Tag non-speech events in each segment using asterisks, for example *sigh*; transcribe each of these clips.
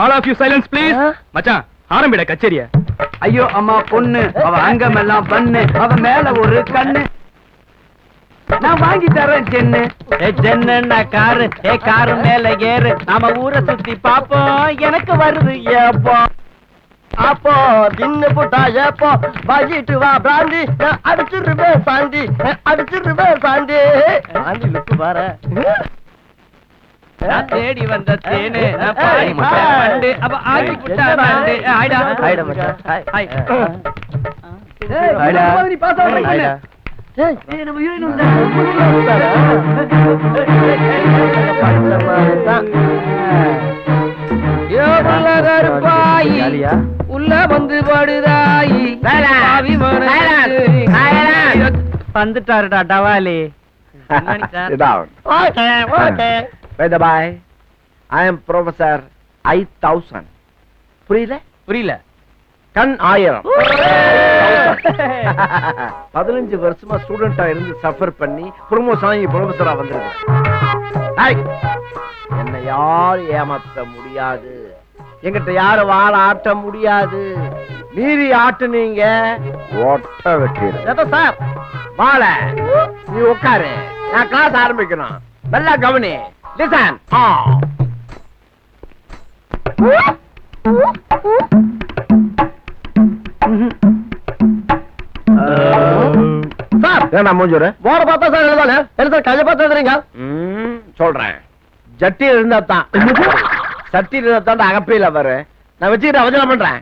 All of you silence please மச்சான் ஆரம்பிட கச்சேரிய. ஐயோ அம்மா பொண்ணு. அவ அங்கமெல்லாம் பண்ணு. அவ மேல ஒரு கண்ணு. நான் வாங்கி தரேன் சென்னு. ஏ சென்னுன்னா காரு. ஏ காரு மேல ஏறு. நாம ஊரை சுத்தி பாப்போம் எனக்கு வருது ஏப்போ அப்போ தின்னு புட்டா ஏப்போ வாங்கிட்டு வா பிராந்தி. நான் அடிச்சிருவேன் சாந்தி அடிச்சிருவேன் சாந்தி சாந்தி லுக்கு பாரு நான் தேடி வந்த தேனு பாடி. வண்டு அவ ஆடி புட்டா? வண்டு ஆயிடா. ஆயிடா மச்சான். மாதிரி பாஸ். ஏய், நம்ம ஹீரோயின் கருப்பாயி? உள்ள வந்து படுதாயி. வந்துட்டாருடா டவாலி. *laughs* By the by, I am Professor I thousand. புரியல? புரியல. கண் ஆயிரம். *laughs* பதினஞ்சு வருஷமா ஸ்டூடெண்டா இருந்து சஃபர் பண்ணி ப்ரொமோஷன் ஆகி ப்ரொஃபஸரா வந்திருக்கேன். என்னை யாரும் ஏமாத்த முடியாது? எங்கிட்ட யாரும் வாழ ஆட்ட முடியாது? மீறி ஆட்டுனீங்க. ஓட்ட வெட்டிடு. சார்? வாழ. நீ உட்காரு. நான் கிளாஸ் ஆரம்பிக்கணும். நல்லா கவனி. லிசன் ஆ. சார். ஏன்னா மூஞ்சுற போற பார்த்தா சார் என்ன சார் கையை பார்த்து எழுதுறீங்க? சொல்றேன். ஜட்டி இருந்தா தான் சட்டி இருந்தா தான் அகப்பையில வரும் நான் வச்சுக்கிட்டு அவசரம் பண்றேன்.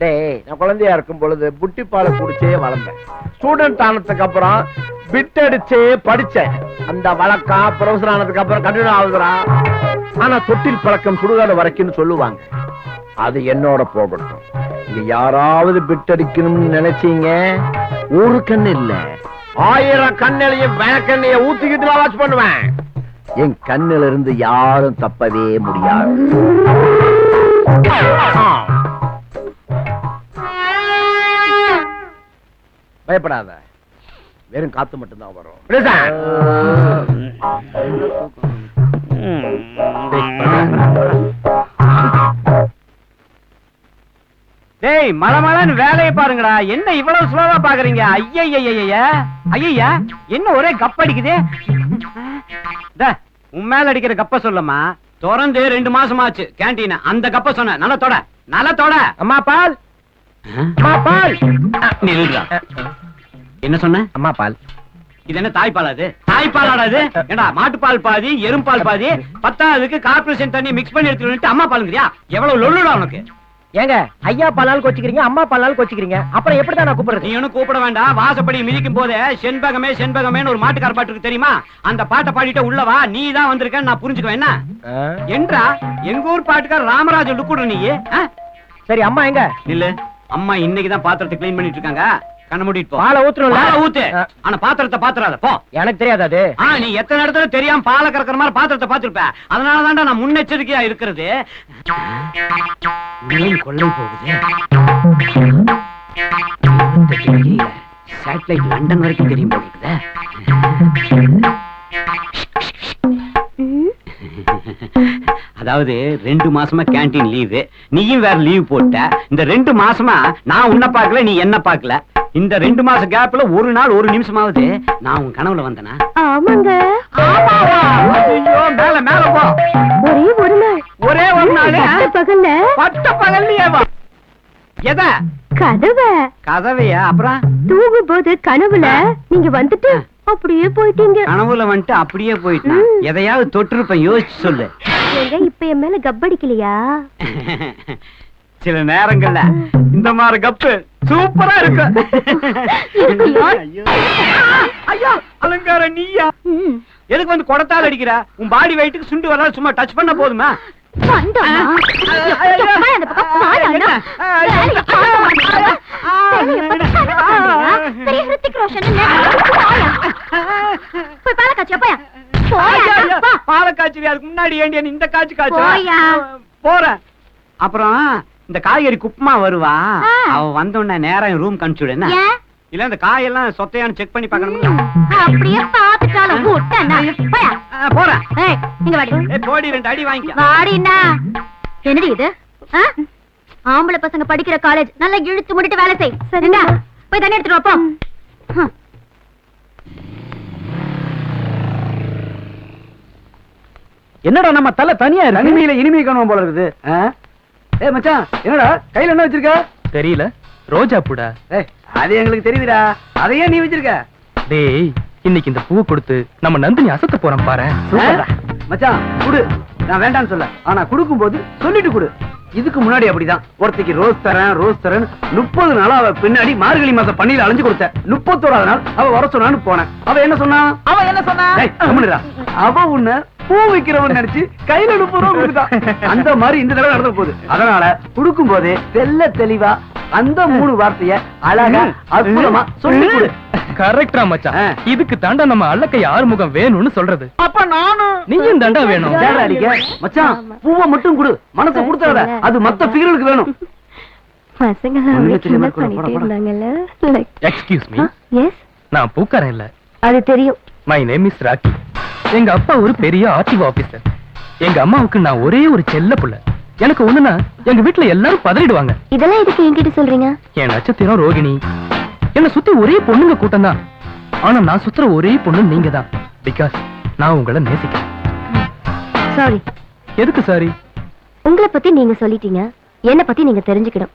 டேய் நான் குழந்தையா இருக்கும் பொழுது புட்டி பாலை குடிச்சே வளர்ந்தேன். ஸ்டூடெண்ட் ஆனதுக்கு அப்புறம் பிட் அடிச்சே படிச்சேன். அந்த வழக்கம் ப்ரொஃபசர் ஆனதுக்கு அப்புறம் கண்டினியூ ஆகுதுடா. ஆனா தொட்டில் பழக்கம் சுடுகாடு வரைக்கும்னு சொல்லுவாங்க. அது என்னோட போகட்டும் இங்க யாராவது பிட் அடிக்கணும்னு நினைச்சீங்க? ஒரு கண்ணு இல்ல. ஆயிரம் கண்ணிலையும் வேக்கண்ணைய ஊத்திக்கிட்டு நான் வாட்ச் பண்ணுவேன். என் கண்ணில இருந்து யாரும் தப்பவே முடியாது. பயப்படாத. வெறும் காத்து மட்டும்தான் வரும். டேய் மலமலன்னு வேலையை பாருங்கடா. என்ன இவ்வளவு ஸ்லோவா பாக்குறீங்க? ஐயய்யய்ய ஐயா என்ன ஒரே கப் அடிக்குது? உன் மேல அடிக்கிற கப்ப சொல்லம்மா. திறந்து ரெண்டு மாசம் ஆச்சு. கேண்டீன் அந்த கப்ப சொன்ன. நல்ல தொட. நல்ல தொட. அம்மா பால். அம்மா பால். என்ன சொன்ன? அம்மா பால். இது என்ன தாய்ப்பால் அது? தாய்ப்பாலாடா இது? ஏண்டா மாட்டுப்பால் பாதி எரும்பால் பாதி பத்தாவதுக்கு கார்பரேஷன் தண்ணி மிக்ஸ் பண்ணி எடுத்துட்டு அம்மா பாலுங்கிறியா? எவ்வளவு லொல்லுடா உனக்கு? ஏங்க ஐயா பாலால் கோச்சிக்கிறீங்க அம்மா பாலால் கோச்சிக்கிறீங்க. அப்புறம் எப்படி தான் நான் கூப்பிடுறது? நீ ஒண்ணும் கூப்பிட வேண்டாம். வாசப்படி மிதிக்கும் போதே செண்பகமே செண்பகமேன்னு ஒரு மாட்டுக்கார பாட்டு இருக்கு தெரியுமா? அந்த பாட்டை பாடிட்டு உள்ளவா நீ தான் வந்திருக்கன்னு நான் புரிஞ்சுக்குவேன். என்ன? என்றா எங்க ஊர் பாட்டுக்கார ராமராஜ லுக்குடு நீ? சரி அம்மா எங்க? நில்லு. அம்மா இன்னைக்கு தான் பாத்திரத்தை க்ளீன் பண்ணிட்டு இருக்காங்க. கண்ண மூடிட்டு போ. பாலை ஊத்துறோம்ல? பாலை ஊத்து. ஆ. ஆனா பாத்திரத்தை பாத்துறாத போ. எனக்கு தெரியாது அது. ஆ நீ எத்தனை இடத்துல தெரியாம பாலை கறக்கிற மாதிரி பாத்திரத்தை பாத்துருப்ப? அதனால தான்டா நான் முன்னெச்சரிக்கையா இருக்கிறது. கொள்ளை போகுது. சேட்டலைட் லண்டன் வரைக்கும் தெரியும் அதாவது ரெண்டு மாசமா கேண்டீன் லீவு நீயும் வேற லீவ் போட்ட. இந்த ரெண்டு மாசமா நான் உன்னை பார்க்கல நீ என்ன பார்க்கல. இந்த ரெண்டு மாச கேப்ல ஒரு நாள் ஒரு நிமிஷமாவது நான் உன் கனவுல வந்தனா? ஆமாங்க. ஐயோ மேல மேல போ ஒரே ஒரு நாள். ஒரே ஒரு நாள் பட்ட பகல்ல. பட்ட பகல்லையே வா. எத? கதவை. கதவையா? அப்புறம்? தூங்கும் போது கனவுல நீங்க வந்துட்டு அப்படியே போயிட்டீங்க கனவுல வந்துட்டு அப்படியே போயிட்டான். எதையாவது தொட்டிருப்பேன் யோசிச்சு சொல்லு இப்ப என் மேல கப்படிக்கலையா சில நேரங்கள்ல இந்த மாதிரி கப்பு சூப்பரா இருக்கு இருக்குயா? ஐயோ. அலங்கார நீயா. எதுக்கு வந்து குடத்தால் அடிக்கிற உன் பாடி வெயிட்டுக்கு சுண்டு வரலாம் சும்மா டச் பண்ண போதுமா அந்த போய் பாலை காய்ச்சியா, போயா. போயா, போ. பால காய்ச்சல் அதுக்கு முன்னாடி ஏண்டி நீ இந்த காய்ச்சி போயா. காய்ச்சல் போறேன் அப்புறம் இந்த காய்கறி குப்பமா வருவா ஆ. அவ வந்த உடனே நேரா ரூம் கணிச்சுடு என்ன ஏன்? இல்ல இந்த காயெல்லாம் சொத்தையான்னு செக் பண்ணி பார்க்கணும்ல அப்படியே பார்த்துட்டாலும் முட்டைன்னா. போயா. ஆ, போறேன் ஏய், இங்க வாடி. ஏய் போடி ரெண்டு அடி வாங்கிக்க வாடின்னா. என்னடி இது ஆ? ஆம்பளை பசங்க படிக்கிற காலேஜ் நல்லா இழுத்து முடிட்டு வேலை செய் சரிங்களா போய் தண்ணி எடுத்துட்டு வா, போ ஹம். என்னடா நம்ம தலை தனியா இருக்கு? தனிமையில இனிமை காணுவோம் போல இருக்குது? ஏய் மச்சான் என்னடா கையில என்ன வச்சிருக்க? தெரியல. ரோஜா பூடா? ஏய் அது எங்களுக்கு தெரியுதுடா. அதையே நீ வச்சிருக்க? டேய் இன்னைக்கு இந்த பூவை கொடுத்து நம்ம நந்தினி அசத்த போறோம் பாரு. மச்சான் குடு. நான் வேண்டாம்னு சொல்ல. ஆனா கொடுக்கும் போது சொல்லிட்டு கொடு. இதுக்கு முன்னாடி அப்படிதான். ஒருத்திக்கு ரோஸ் தரேன் ரோஸ் தரேன் முப்பது நாளா அவ பின்னாடி மார்கழி மாசம் பன்னீர் அலைஞ்சு கொடுத்த முப்பத்தோராது நாள் அவ வர சொன்னான்னு போனேன். அவ என்ன சொன்னா? அவ என்ன சொன்னா? அவ உன்னை பூ வைக்கிறவன் நினைச்சு கையில முப்பது ரூபா கொடுத்தான் அந்த மாதிரி இந்த தடவை நடந்து போகுது. அதனால கொடுக்கும் போதே தெல்ல தெளிவா அந்த மூணு வார்த்தைய அழகா அற்புதமா சொல்லி கொடு. கரெக்டா மச்சான். இதுக்கு தாண்டா நம்ம அல்லக்கை ஆறுமுகம் வேணும்னு சொல்றது. அப்ப நானும் நீயும் தாண்டா வேணும். மச்சான் பூவை மட்டும் கொடு. மனசை கொடுத்தாத அது மத்த ஃபிகர்களுக்கு வேணும். நான் பூக்காரன் இல்ல. அது தெரியும். மை நேம் இஸ் ராக்கி எங்க அப்பா ஒரு பெரிய ஆர்டிஓ ஆபீசர். எங்க அம்மாவுக்கு நான் ஒரே ஒரு செல்ல புள்ள. எனக்கு ஒண்ணுனா எங்க வீட்டுல எல்லாரும் பதறிடுவாங்க. இதெல்லாம் எதுக்கு என்கிட்ட சொல்றீங்க? என் நட்சத்திரம் ரோகிணி. என்ன சுத்தி ஒரே பொண்ணுங்க கூட்டம் தான் ஆனா நான் சுத்துற ஒரே பொண்ணு நீங்க தான் பிகாஸ் நான் உங்களை நேசிக்கிறேன். சாரி எதுக்கு சாரி உங்களை பத்தி நீங்க சொல்லிட்டீங்க. என்ன பத்தி நீங்க தெரிஞ்சுக்கணும்.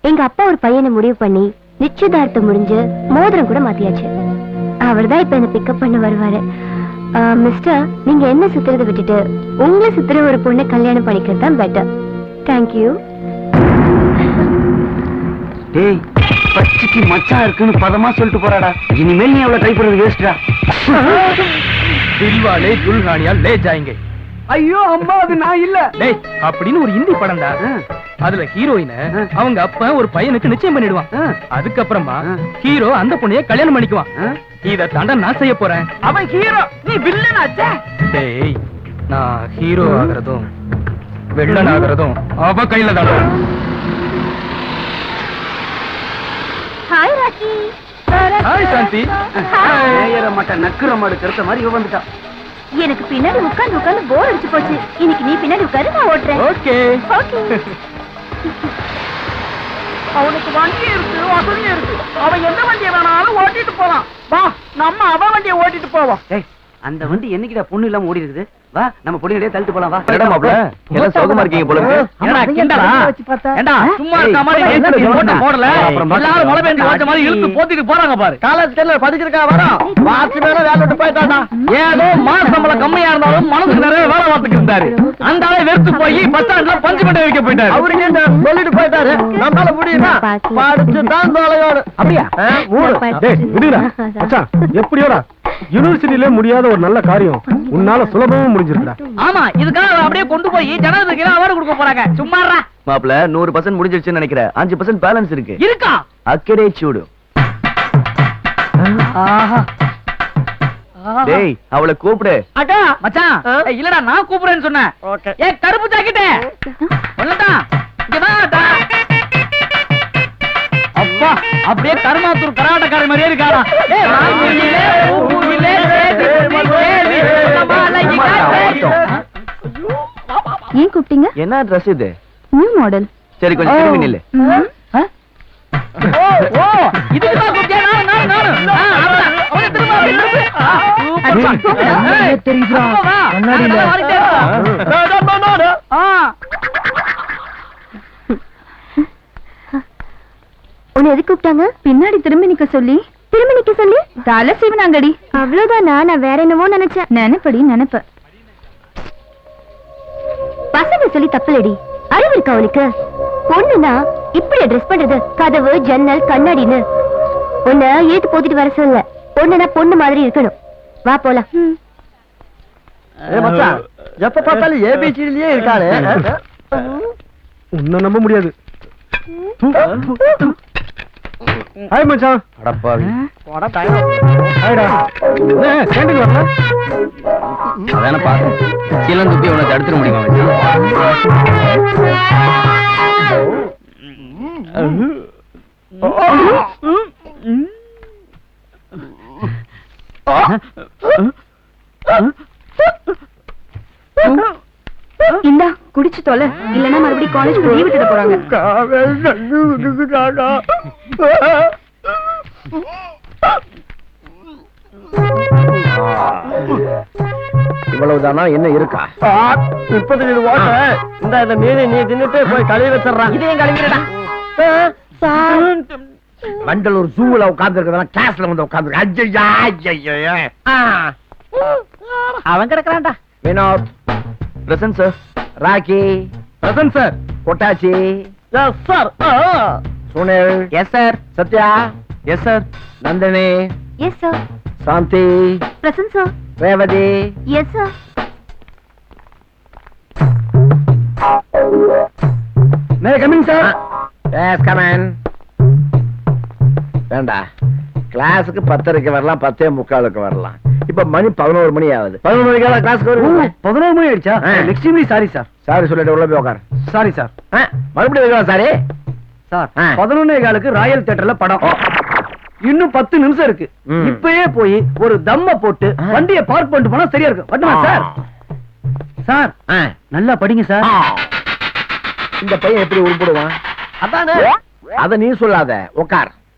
எங்க அப்பா ஒரு பையனை முடிவு பண்ணி நிச்சயதார்த்தம் முடிஞ்சு மோதிரம் கூட மாத்தியாச்சு. அவர்தான் இப்ப என்ன பிக்கப் பண்ண வருவாரு. மிஸ்டர் நீங்க என்ன சுத்துறதை விட்டுட்டு உங்களை சுத்துற ஒரு பொண்ணை கல்யாணம் பண்ணிக்கிறது தான் பெட்டர் தேங்க்யூ டேய் பச்சைக்கு மச்சான் இருக்குன்னு பதமா சொல்லிட்டு போறாடா. இனிமேல் நீ அவ்வளவு ட்ரை பண்றது வேஸ்டா தில்வாலே துல்ஹானியா லே ஜாயங்க ஐயோ அம்மா அது நான் இல்ல. டேய் அப்படின்னு ஒரு ஹிந்தி படம்டா அதுல ஹீரோயின. அவங்க அப்பா ஒரு பையனுக்கு நிச்சயம் பண்ணிடுவான். அதுக்கப்புறமா. ஹீரோ அந்த பொண்ணைய கல்யாணம் பண்ணிக்குவான். இத தாண்டா நான் செய்ய போறேன். அவன் ஹீரோ நீ வில்லன் ஆச்சே. டேய் நான் ஹீரோ ஆகுறதும் வெள்ளன் ஆகுறதும் அவ கையில தாண்டா ஹாய் ராக்கி ஹாய் சாந்தி நேயற மாட்ட நக்குற மாடு கருத்த மாதிரி இவ வந்துட்டா எனக்கு பின்னாடி உட்கார்ந்து உட்கார்ந்து போர் அடிச்சு போச்சு. இன்னைக்கு நீ பின்னாடி உட்காரு நான் ஓட்டுறேன் ஓகே ஓகே அவனுக்கு வண்டி இருக்கு வசதி இருக்கு. அவன் எந்த வண்டியை வேணாலும் ஓட்டிட்டு போவான். வா நம்ம அவ வண்டியை ஓட்டிட்டு போவோம். டேய் அந்த வண்டி என்னைக்குடா பொண்ணு இல்லாம ஓடி இருக்குது வா நம்ம பொண்ணுகிட்டே தள்ளிட்டு போலாம் வா. என்னடா மாப்ள? எல்லாம் சோகமா இருக்கீங்க போல இருக்கு. ஏடா, கிண்டலா? ஏண்டா, சும்மா இருக்க மாதிரி ஏய், ஓட்ட போடல. எல்லாரும் மழை பெஞ்சு ஓட்ட மாதிரி இழுத்து போத்திட்டு போறாங்க பாரு. காலேஜ் படிச்சிருக்கா வரோம் வாட்சி மேல வேலை விட்டு போயிட்டாடா ஏதோ மாச சம்பளம் கம்மியா இருந்தாலும் மனசுக்கு நிறைய வேலை பார்த்துட்டு இருந்தாரு. அந்த ஆளை வெறுத்து போய் பஸ் ஸ்டாண்ட்ல பஞ்சு மண்டை வைக்க போயிட்டாரு. அவருக்கு என்ன சொல்லிட்டு போயிட்டாரு? நம்மளால முடியுமா? படிச்சு தான் தொலையோடு அப்படியா? மூடு டேய், விடுடா. *laughs* மச்சான், எப்படியோடா? யூனிவர்சிட்டியில முடியாத ஒரு நல்ல காரியம். உன்னால சுலபமா முடிஞ்சிருக்குடா ஆமா இதுக்காக அவரை அப்படியே கொண்டு போய் ஜனாதிபதிக்கு அவார்டு கொடுக்க போறாங்க. சும்மாறா. மாப்ள நூறு பர்சன்ட் முடிஞ்சிருச்சுன்னு நினைக்கிறேன். அஞ்சு பர்சன்ட் பேலன்ஸ் இருக்கு. இருக்கா? அக்கடே சூடு. ஆஹா. டேய் அவளை கூப்பிடு. அடா மச்சான். ஏய், இல்லடா நான் கூப்பிடுறேன்னு சொன்னேன். ஓகே. ஏ கருப்பு இங்க அப்படியே கருமாத்தூர் கராட்டக்காரர் மாதிரியே இருக்காரா என்ன ட்ரெஸ் இது? நியூ மாடல் சரி கொஞ்சம் திரும்பி நில்லு. ஓ ஓ இதுக்கு தான் கூப்பிட்டியா? நானு நானு நானு ஆ, அவ்வளவுதான். அவனை திரும்ப. ஆ உன்னை எதுக்கு கூப்பிட்டாங்க? பின்னாடி திரும்பி நிக்க சொல்லி. திரும்பி நிக்க சொல்லி? தலை சீவனாங்கடி. அவ்வளவுதானா நான் வேற என்னமோ நினைச்சேன். நினைப்படி நினைப்ப பசங்க சொல்லி தப்புலடி. அறிவு இருக்கா உனக்கு? பொண்ணுனா இப்படி ட்ரெஸ் பண்றது கதவு ஜன்னல் கண்ணாடின்னு. உன்னை ஏத்து போத்திட்டு வர சொல்ல பொண்ணுனா பொண்ணு மாதிரி இருக்கணும். வா போலாம். எப்ப பார்த்தாலும் ஏபிசிடிலேயே இருக்காரு உன்னை நம்ப முடியாது. ஹாய் மச்சான். அடப்பாவி. ஹாய்டா ஏன் கேண்டீன் வரல அதான பாரு சீலம் துப்பி உன்னை தடுத்துட முடியுமா மச்சான்? இந்தா குடிச்சு தொலை. இல்லனா மறுபடியும் காலேஜ்க்கு லீவ் விட்டுட போறாங்க. இவ்வளவுதானா? என்ன இருக்கா? முப்பது இது ஓட்ட. இந்த இந்த மீனை நீ தின்னுட்டு போய் கழுவி வச்சிடறான் இதையும் கழுவிடா வண்டலூர் ஜூல உட்கார்ந்து இருக்கிறதா கிளாஸ்ல வந்து உட்கார்ந்து அவன் கிடக்குறான்டா. Vinoth. Present sir Rocky present sir Kottachi yes sir Sunil. Yes sir Sathya. Yes sir Nandhini yes sir Shanthi present sir Revathi yes sir may coming sir yes come in வேண்டா கிளாஸுக்கு பத்தரைக்கு வரலாம் பத்தே முக்காலுக்கு வரலாம் இப்ப மணி பதினோரு மணி ஆகுது பதினோரு மணிக்கெல்லாம் கிளாஸ்க்கு வருவீங்க பதினோரு மணி ஆயிடுச்சா. எக்ஸ்ட்ரீம்லி சாரி சார் சாரி சொல்லிட்டு உள்ள போய் உட்கார் சாரி சார் மறுபடியும் சாரி சார் ஆ. பதினொன்னே காலுக்கு ராயல் தியேட்டர்ல படம். இன்னும் பத்து நிமிஷம் இருக்கு. இப்பயே போய் ஒரு தம்ம போட்டு. வண்டியை பார்க் பண்ணிட்டு போனா சரியா இருக்கும். வட்டுமா சார்? சார். நல்லா படிங்க சார். இந்த பையன் எப்படி உருப்பிடுவான்? அதானே? அத நீ சொல்லாத. உட்கார்